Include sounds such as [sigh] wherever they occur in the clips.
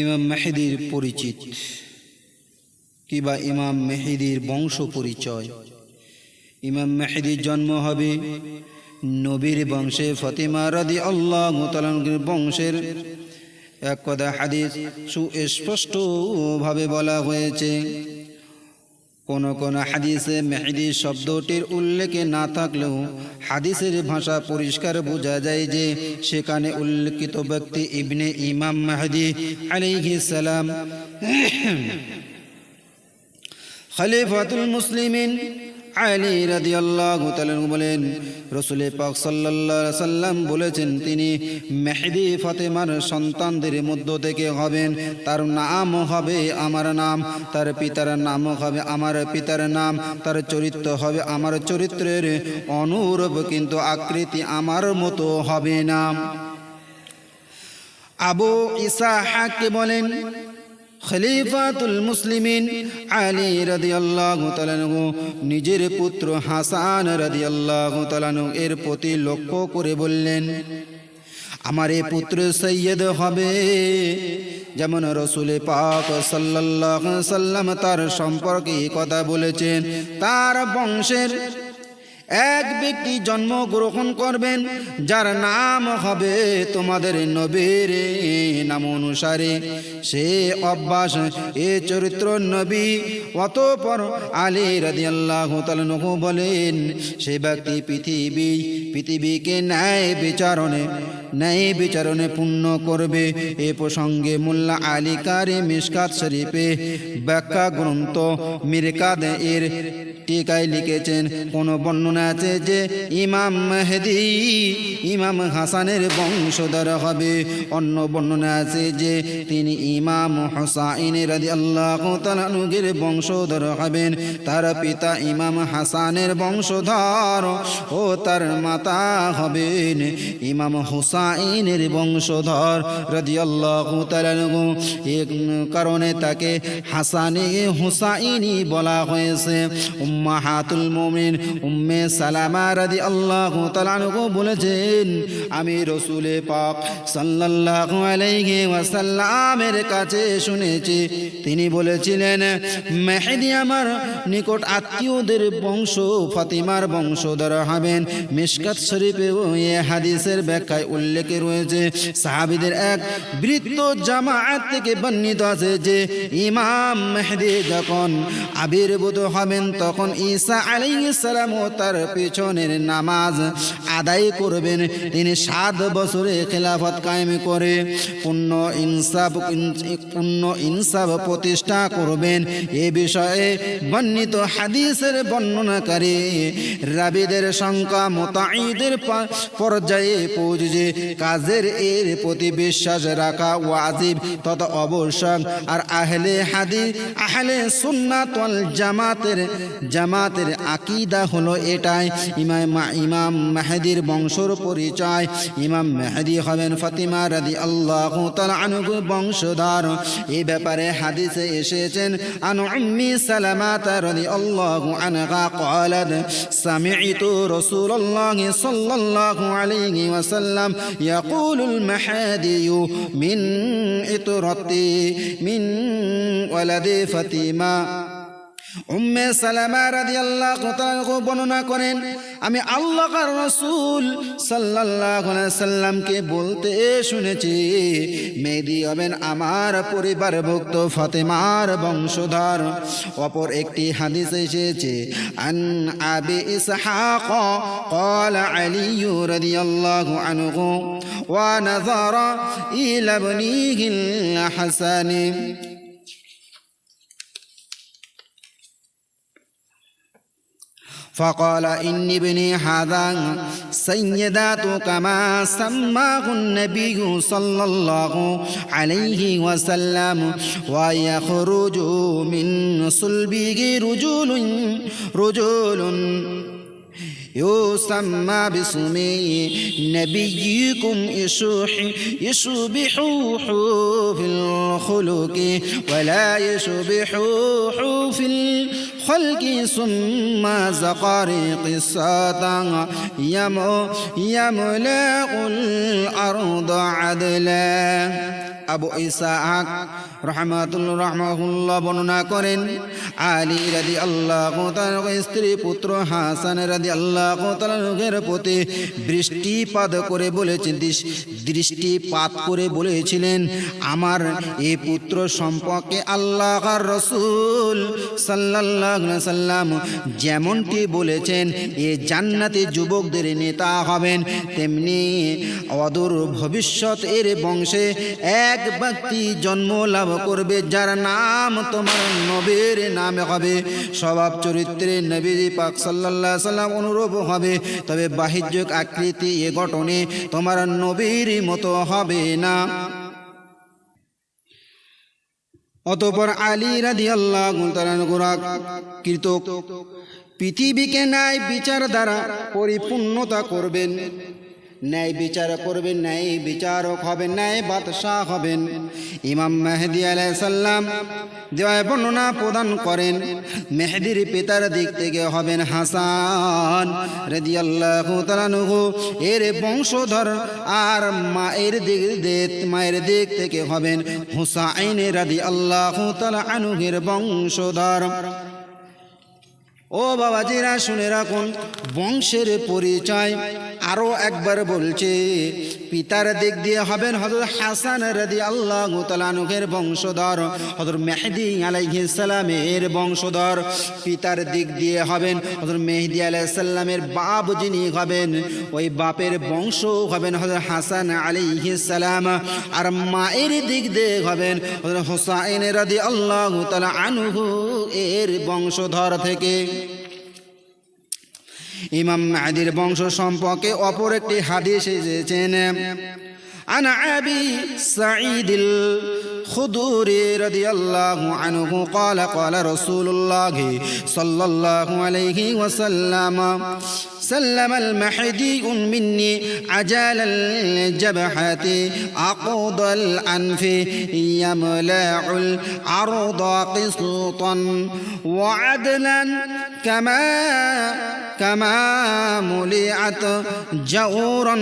ইমাম মেহেদির পরিচিত কিবা ইমাম মেহেদির বংশ পরিচয়। ইমাম মেহেদির জন্ম হবে নবীর বংশে ফতিমা রাদি আল্লাহ মুতালানগির বংশের। এক কথা হাদিস সুস্পষ্টভাবে বলা হয়েছে। কোন কোন হাদিসে মেহেদি শব্দটির উল্লেখে না থাকলেও হাদিসের ভাষা পরিষ্কার বোঝা যায় যে সেখানে উল্লেখিত ব্যক্তি ইবনে ইমাম মেহেদি সালাম। [coughs] খলিফাতুল মুসলিমিন আলী রাদিয়াল্লাহু তাআলা বলেন রসুল পাক সাল্লাল্লাহু সাল্লাম বলেছেন তিনি, মেহেদি ফাতেমার সন্তানদের মধ্য থেকে হবেন, তার নাম হবে আমার নাম, তার পিতার নাম হবে আমার পিতার নাম, তার চরিত্র হবে আমার চরিত্রের অনুরূপ, কিন্তু আকৃতি আমার মতো হবে না। আবু ইসাহাকে বলেন খলিফাতুল মুসলিমিন আলী রাদিয়াল্লাহু তাআলাহু নিজের পুত্র হাসান রাদিয়াল্লাহু তাআলাহু এর প্রতি লক্ষ্য করে বললেন, আমার এই পুত্র সৈয়দ হবে। যেমন রসুল পাক সাল্লাল্লাহু সাল্লাম তার সম্পর্কে কথা বলেছেন। তার বংশের এক ব্যক্তি জন্মগ্রহণ করবেন, যার নাম হবে তোমাদের নবীর নাম অনুসারে। সে অভ্যাস এ চরিত্র নবী। অতপর আলী রাদি আল্লাহ বলেন, সে ব্যক্তি পৃথিবী, পৃথিবীকে ন্যায় বিচারণে ন্যায় বিচারণে পূর্ণ করবে। এ প্রসঙ্গে মোল্লা আলী কারি মিসকাত শরীফে ব্যাখ্যা গ্রন্থ মিরকাদ এর টিকায় লিখেছেন, কোন বর্ণনা আছে যে ইমাম মেহেদি, ইমাম হাসানের বংশধর হবে। অন্য বর্ণনা আছে যে তিনি ইমাম হোসাইন রাজি আল্লাহ তালানুগের বংশধর হবেন। তার পিতা ইমাম হাসানের বংশধর ও তার মাতা হবেন ইমাম হুসাইনের বংশধর রাজি আল্লাহ তালানু এক কারণে তাকে হাসানে হুসাইনি বলা হয়েছে। উম্মাহাতুল মুমিন, উম্মে সালামা রাদি আল্লাহ তালানহু বলেছেন, আমি রসুলে পাক সাল্লাল্লাহু আলাইহি ওয়াসাল্লামের কাছে শুনেছি। তিনি বলেছিলেন, মেহেদি আমার নিকট আত্মীয়দের বংশ, ফাতিমার বংশধর হবেন। মিশকাত শরীফেও এ হাদিসের ব্যাখ্যায় উল্লেখে রয়েছে। সাহাবিদের এক বৃত্ত জামায়াত থেকে বর্ণিত আছে যে, ইমাম মেহেদি যখন আবির্ভূত হবেন, তখন ঈসা আলাইহিস সালাম ও তার পেছনের নামাজ আদায় করবেন। তিনি সাত বছরে খেলাফত কায়েম করে পূর্ণ ইনসাফ পূর্ণ ইনসাফ প্রতিষ্ঠা করবেন। এ বিষয়ে বর্ণিত হাদিসের বর্ণনাকারী রাবিদের সংখ্যা মোতাঈদের পর্যায়ে পৌঁছে কাজের এর প্রতি বিশ্বাস রাখা ওয়াজিব তত অবশ্যক আর আহলে হাদিস আহলে সুন্নাত জামাতের জামাতের আকিদা হলো এটাই ইমাম ইমাম মেহেদির বংশর পরিচয় ইমাম মেহেদি হবেন ফাতিমা রাদি আল্লাহ আনুগু বংশধর এই ব্যাপারে হাদিসে এসেছেন আন উম্মি সালামাতা রাদি আল্লাহু আনহা قالت سمعت رسول الله صلى الله عليه وسلم يقول المهدي من إطرتي من ولد فاطمه উম্মে সালামা রাদিয়াল্লাহু তাআলা বর্ণনা করেন আমি আল্লাহর রাসূল সাল্লাল্লাহু আলাইহি সাল্লামকে বলতে শুনেছি মেহেদি হবেন আমার পরিবারভুক্ত ফাতেমার বংশধর অপর একটি হাদিস এসেছে আন আবি ইসহাক قال علي رضي الله عنه ونظر إلى ابنه الحسن فقال إن ابني هذا سيدات كما سماه النبي صلى الله عليه وسلم ويخرج من صلبه رجول رجول يسمى باسم نبيكم يشوح يشبحوح في الخلق ولا يشبحوح في الخلق ثم زقارق الساطع يم يملأ الأرض عدلا. আবু ইসাহাক রহমাতুল্লাহ রহমাহুল্লাহ বর্ণনা করেন, আলী রাদি আল্লাহ স্ত্রী পুত্র হাসান রাদি আল্লাহ তালের প্রতি বৃষ্টিপাত করে বলেছেন দৃষ্টিপাত করে বলেছিলেন, আমার এই পুত্র সম্পর্কে আল্লাহ রসুল সাল্লাহ সাল্লাম যেমনটি বলেছেন, এ জান্নাতি যুবকদের নেতা হবেন, তেমনি অদূর ভবিষ্যৎ এর বংশে এক ব্যক্তি জন্ম লাভ করবে, যার নাম তোমার নবীর নামে হবে। স্বভাব চরিত্রে নবী পাক সাল্লাহ সাল্লাম অনুরূপ হবে। তবে বাহ্যিক আকৃতি এ গঠনে তোমার নবীর মতো হবে না। অতপর আলী রাধি আল্লাহ কৃত, পৃথিবীকে ন্যায় বিচার দ্বারা পরিপূর্ণতা করবেন। ন্যায় বিচার করবেন, ন্যায় বিচারক হবেন, ন্যায় বাদশাহ হবেন। ইমাম মেহেদি আলাইসাল্লাম দেওয়ায় বর্ণনা প্রদান করেন, মেহেদির পিতার দিক থেকে হবেন হাসান রেদি আল্লাহ তালানুহু এর বংশধর আর মায়ের দিক মায়ের দিক থেকে হবেন হুসাইন রাদি আল্লাহ তালা আনুহের বংশধর। ও বাবাজিরা, শুনে রাখুন, বংশের পরিচয় আরও একবার বলছে। পিতার দিক দিয়ে হবেন হজরত হাসান রাদি আল্লাহ তালানুকের বংশধর হজর মেহেদি আলাইসালামের বংশধর। পিতার দিক দিয়ে হবেন হজর মেহেদি আলাইসাল্লামের বাপ যিনি হবেন, ওই বাপের বংশ হবেন হজর হাসান আলাইসালাম আর মায়ের দিক দিয়ে হবেন হজর হোসাইন রাদি আল্লাহ তালা আনুহু এর বংশধর থেকে। ইমাম আদির বংশ সম্পর্কে অপর একটি হাদিস এসেছেন আনা আবি সাঈদুল الخدوري رضي الله عنه قال قال رسول الله صلى الله عليه وسلم سلم المحدي مني عجال الجبحة عقود الأنف يملع العرض قسطا وعدلا كما كما ملئت جورا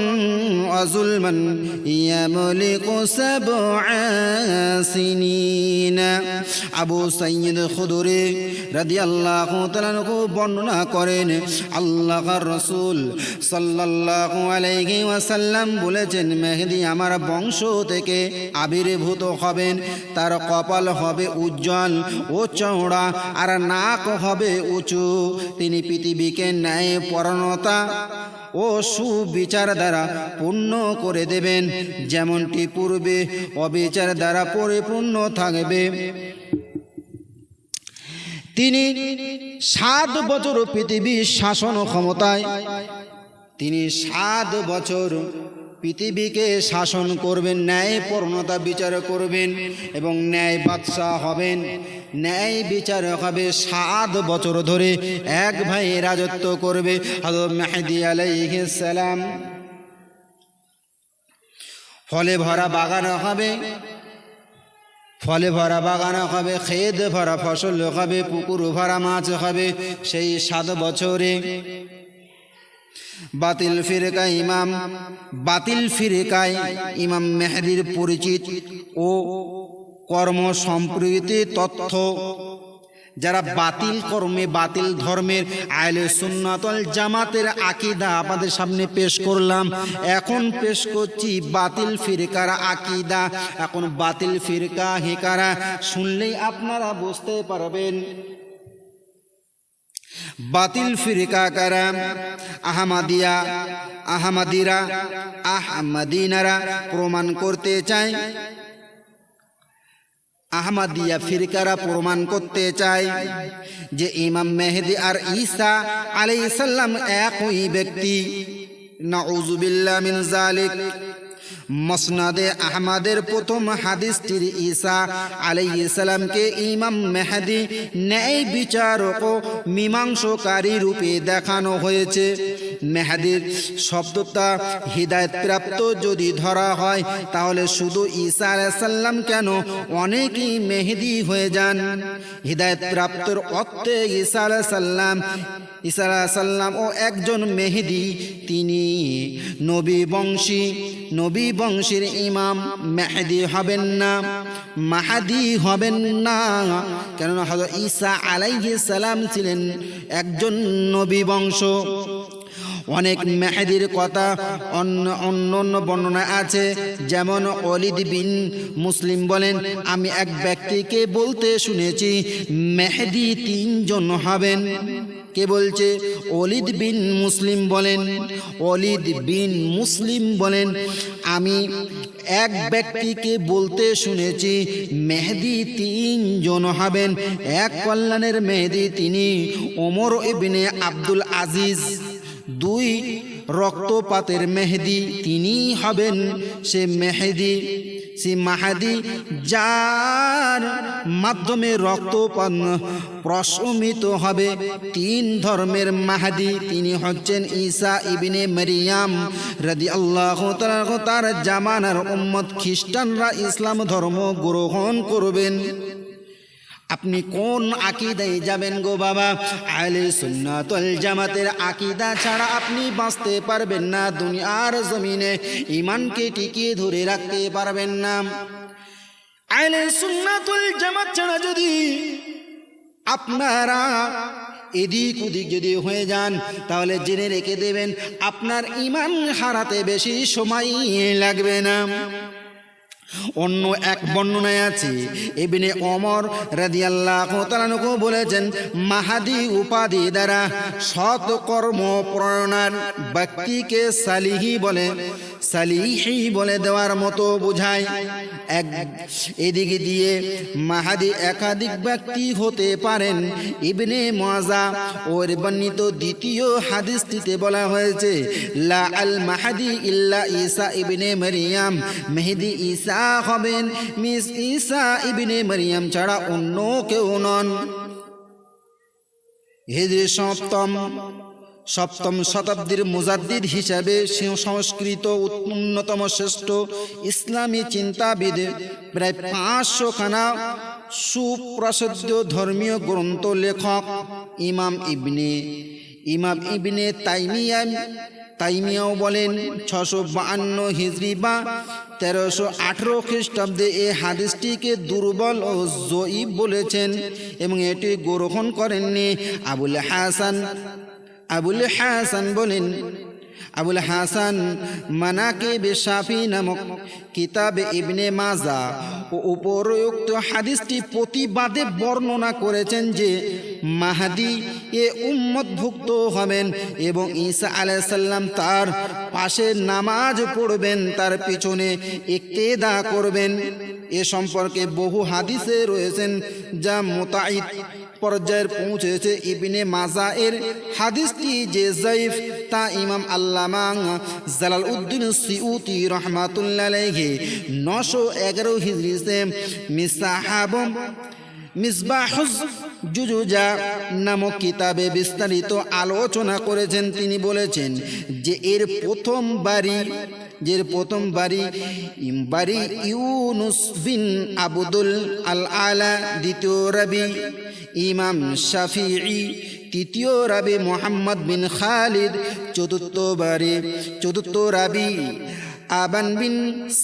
وظلما يملك سبع সিনিনা আবু সাইয়দ খুদরি রাদিয়াল্লাহু তাআলা বর্ণনা করেন আল্লাহর রসুল সাল্লাল্লাহু আলাইহি ওয়াসাল্লাম বলেছেন মেহেদি আমার বংশ থেকে আবির্ভূত হবেন তার কপাল হবে উজ্জ্বল ও চওড়া, আর নাক হবে উঁচু। তিনি পৃথিবীকে ন্যায় পরণতা ও সুবিচার দ্বারা পূর্ণ করে দেবেন, যেমনটি পূর্বে অবিচার দ্বারা পরিপূর্ণ থাকবে। তিনি সাত বছর পৃথিবীর শাসন ক্ষমতায়, তিনি সাত বছর পৃথিবীকে শাসন করবেন, ন্যায় পূর্ণতা বিচার করবেন এবং ন্যায় বাদশাহ হবেন। ন্যায় বিচার হবে সাত বছর ধরে। এক ভাই রাজত্ব করবে মেহেদি সালাম। ফলে ভরা বাগান হবে। ফলে ভরা বাগান হবে খেদ ভরা ফসল হবে, পুকুর ভরা মাছ হবে। সেই সাত বছরে বাতিল ফিরকা ইমাম, বাতিল ফিরকায় ইমাম মেহেদির পরিচিত ও কর্ম সম্প্রীতি তথ্য। যারা বাতিল কর্মে, বাতিল ধর্মের আয়লে সুন্নাতল জামাতের আকিদা আমাদের সামনে পেশ করলাম। এখন পেশ করছি বাতিল ফিরকার আকিদা। এখন বাতিল ফিরকা হেকারা শুনলেই আপনারা বুঝতে পারবেন। বাতিল ফিরকা কারা আহমাদিয়া, আহমাদিরা, আহমাদিনারা প্রমাণ করতে চায়। আহমাদিয়া ফিরকারা প্রমাণ করতে চায় যে ইমাম মেহেদি আর ঈসা আলাইহিস সালাম একই ব্যক্তি। নাউজুবিল্লাহ মিন জালিক মসনাদে আহমাদের প্রথম হাদিসটির ঈসা আলাইহিস সালামকে ইমাম মেহেদি ন্যায় বিচারক ও মীমাংসকারী রূপে দেখানো হয়েছে। মেহাদির শব্দটা হৃদায়ত প্রাপ্ত যদি ধরা হয়, তাহলে শুধু ঈসা আলাইসাল্লাম কেন অনেকেই মেহেদি হয়ে যান? হৃদায়ত প্রাপ্তর অর্থে ঈসা আলাইসাল্লাম ঈসা সাল্লাম ও একজন মেহেদি, তিনি নবী বংশী। নবী বংশের ইমাম, মেহেদি হবেন না, মাহাদি হবেন না। কেননা হজরত ঈসা আলাইহিস সালাম ছিলেন একজন নবী বংশ। অনেক মেহেদির কথা অন্য অন্য অন্য বর্ণনা আছে। যেমন অলিদ বিন মুসলিম বলেন, আমি এক ব্যক্তিকে বলতে শুনেছি, মেহেদি তিনজন হবেন। কে বলছে? অলিদ বিন মুসলিম বলেন। অলিদ বিন মুসলিম বলেন, আমি এক ব্যক্তিকে বলতে শুনেছি, মেহেদি তিনজন হবেন। এক কল্যাণের মেহেদি তিনি ওমর ইবনে আব্দুল আজিজ। দুই রক্তপাতের মেহেদি তিনি হবেন। সে মেহেদি সে মাহাদি, যার মাধ্যমে রক্তপণ প্রশমিত হবে। তিন ধর্মের মাহাদি, তিনি হচ্ছেন ঈসা ইবিনে মারিয়াম রাদি আল্লাহ তার জামানার উম্মত। খ্রিস্টানরা ইসলাম ধর্ম গ্রহণ করবেন। আপনি কোন আকিদায় যাবেন গো বাবা? আলে সুন্নাতুল জামাতের আকিদা ছাড়া আপনি বাঁচতে পারবেন না দুনিয়ার জমিনে। ইমানকে টিকিয়ে ধরে রাখতে পারবেন না। আলে সুন্নাতুল জামাত ছাড়া যদি আপনারা এদিক ওদিক যদি হয়ে যান, তাহলে জেনে রেখে দেবেন, আপনার ইমান হারাতে বেশি সময় লাগবে না। অন্য এক বর্ণনায় আছে এবিনে অমর রাদিয়াল্লাহ তালানুকু বলেছেন, মাহাদি উপাধি দ্বারা সৎ কর্ম প্রণার ব্যক্তিকে সালিহি বলে। সালিহি বলে দেওয়ার মতো বোঝায়। এক, এদিকে দিয়ে মাহাদি একাধিক ব্যক্তি হতে পারেন। ইবনে মাজা ওর বর্ণিত দ্বিতীয় হাদিসটিতে বলা হয়েছে, লা আল মাহাদি ইল্লা ঈসা ইবনে মারিয়াম। মেহেদি ঈসা হবেন, মিস ঈসা ইবনে মারিয়াম ছাড়া অন্য কেউ নন। হিজরি সপ্তম। সপ্তম শতাব্দীর মুজাদ্দিদ হিসাবে সংস্কৃত উন্নতম শ্রেষ্ঠ ইসলামী চিন্তাবিদ, প্রায় পাঁচশো খানা সুপ্রসিদ্ধ ধর্মীয় গ্রন্থ লেখক ইমাম ইবনে ইমাম ইবনে তাইমিয়া, তাইমিয়াও বলেন, ছশো বাহান্ন হিজড়ি বা তেরোশো আঠেরো খ্রিস্টাব্দে এ হাদিসটিকে দুর্বল ও জয়ীব বলেছেন এবং এটি গ্রহণ করেননি আবুল হাসান আবুল হাসান বলেন, আবুল হাসান মানাকে বেশাফি নামক কিতাবে ইবনে মাজা ও উপরোক্ত হাদিসটি প্রতিবাদে বর্ণনা করেছেন যে মাহাদি এ উম্মতভুক্ত হবেন এবং ঈসা আলাইসাল্লাম তার পাশে নামাজ পড়বেন, তার পিছনে ইক্তেদা করবেন। এ সম্পর্কে বহু হাদিসে রয়েছেন যা মোতাইদ পর্যায়ের পৌঁছেছে ইবনে মাজা এর হাদিসটি যে জৈফ তা ইমাম আল্লামা জালাল উদ্দিন সিউতি রহমাতুল্লাহ নশো এগারো হিজরিতে মিসাহাব মিসবাহুজ জুজুজা নামক কিতাবে বিস্তারিত আলোচনা করেছেন। তিনি বলেছেন যে এর প্রথম বাড়ি, যে প্রথম বাড়ি বাড়ি ইউনুস বিন আবুদুল আল আলা দ্বিতীয় রবি। ইমাম শাফিঈ, তৃতীয় রাবি মোহাম্মদ বিন খালিদ, চতুর্থ বারে, চতুর্থ রাবি আবান বিন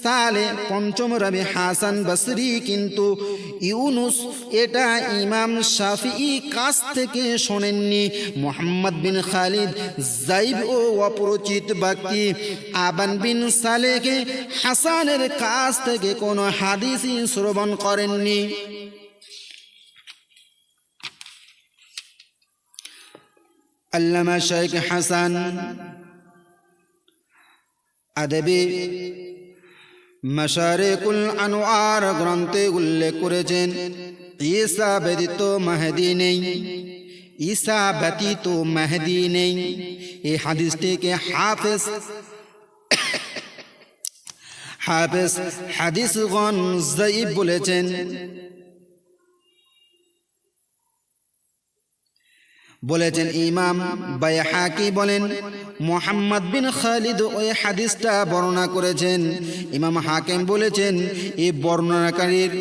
সালে, পঞ্চম রবি হাসান বসরি, কিন্তু ইউনুস এটা ইমাম শাফি কাছ থেকে শোনেননি। মোহাম্মদ বিন খালিদ জাইব ও অপরিচিত ব্যক্তি আবান বিন সালেকে হাসানের কাছ থেকে কোনো হাদিসই শ্রবণ করেননি। আল্লামা শেখ হাসান। আদবি মশারেকুল আনোয়ার গ্রন্থে উল্লেখ করেছেন, ঈসা ব্যতীত মাহদি নেই, ঈসা ব্যতীত মাহদি নেই। এই হাদিসটিকে হাফেজ হাফেজ হাদিসগণ জয়ীব বলেছেন। বলেছেন ইমাম বাইহাকি বলেন মোহাম্মদ বিন খালিদ ওই হাদিসটা বর্ণনা করেছেন। ইমাম হাকিম বলেছেন এই বর্ণনাকারীর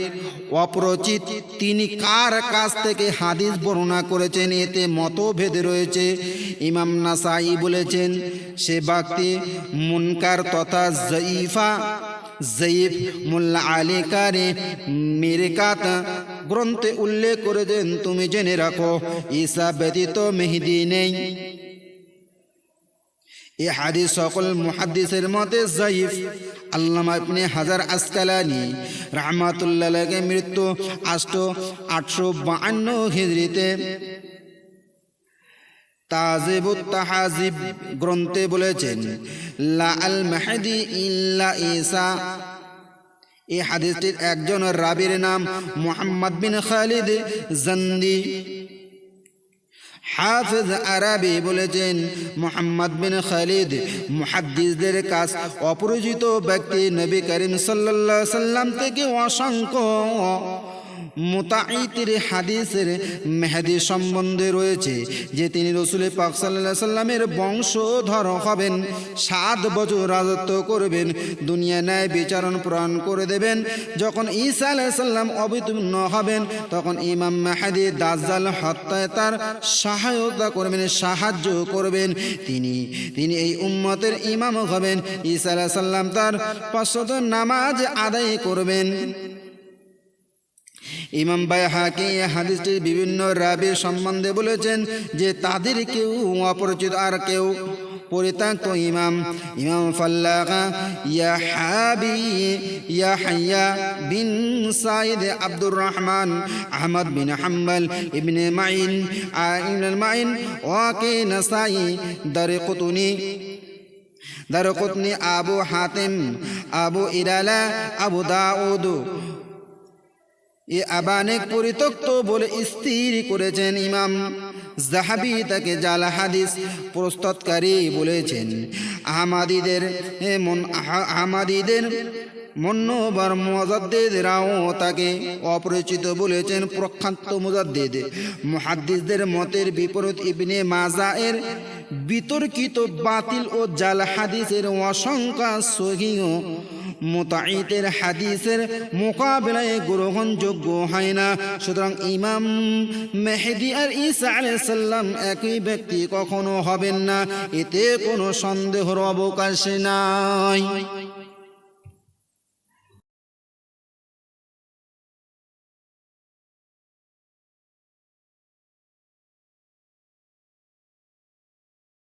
অপরচিত তিনি কার কাছ থেকে হাদিস বর্ণনা করেছেন? এতে মতভেদ রয়েছে। ইমাম নাসাই বলেছেন সে ব্যক্তি মুনকার তথা জঈফা জয়ীফ মোল্লা আলী কারে মেরেকাত গ্রন্থে উল্লেখ করে দেন তুমি জেনে রাখো, ঈসা ব্যতীত মেহেদি নেই। এ হাদিস সকল মুহাদ্দিসের মতে জাইফ আল্লামা ইবনে হাজার আসকালানি রহমাতুল্লাহকে মৃত্যু আষ্ট আটশো বাহান্ন হিজড়িতে তাজেবুত তাহাজিব গ্রন্থে বলেছেন, লা আল মাহদি ইল্লা ঈসা। এই হাদিসটির একজন রাবির নাম মোহাম্মদ বিন খালিদ জন্দি। হাফিজ আরাবি বলেছেন, মোহাম্মদ বিন খালিদ মুহাদ্দিসদের কাছ অপরিচিত ব্যক্তি নবী করিম আলাইহি সাল্লাম থেকে অসংখ্য মুতাইতির হাদিসের মেহেদি সম্বন্ধে রয়েছে যে তিনি রসুল পাক সাল্লাহ সাল্লামের বংশধর হবেন, সাত বছর রাজত্ব করবেন, দুনিয়া ন্যায় বিচারণ প্রদান করে দেবেন। যখন ঈসা আলাহ সাল্লাম অবিতীর্ণ হবেন, তখন ইমাম মেহাদি দাজ্জাল হত্যায় তার সহায়তা করবেন, সাহায্য করবেন। তিনি তিনি এই উম্মতের ইমাম হবেন, ঈসা আলাহ সাল্লাম তার পাঁচশত নামাজ আদায় করবেন। ইমাম বাইহাকি এই হাদিসটির বিভিন্ন রাবি সম্বন্ধে বলেছেন যে তাদের কেউ অপরিচিত আর কেউ পরিত্যক্ত ইমাম। ইমাম ফাল্লাকা ইয়া হাবি ইয়া হাইয়া bin Said Abdur Rahman, Ahmad bin Hanbal, Ibn Main Ibn Main Waki Nasai দারে কুতুনি দারকুতনি আবু হাতিম, আবু ইরালা আবু দাউদ এ আবানেক পরিত্যক্ত বলে স্থির করেছেন ইমাম। জাহাবি তাকে জাল হাদিস প্রস্তুতকারী বলেছেন। আহমাদিদের আহমাদিদের মন্নবার মুজাদ্দিদরাও তাকে অপরিচিত বলেছেন প্রখ্যাত মুজাদ্দিদ মুহাদ্দিসদের মতের বিপরীত ইবনে মাজায়ের বিতর্কিত বাতিল ও জাল হাদিসের অসংখ্য সহিহ মোতাইতের হাদিসের মোকাবেলায় গ্রহণযোগ্য হয় না। সুতরাং ইমাম মেহেদি আর ইসা আলাইসাল্লাম একই ব্যক্তি কখনো হবেন না। এতে কোনো সন্দেহর অবকাশ নাই।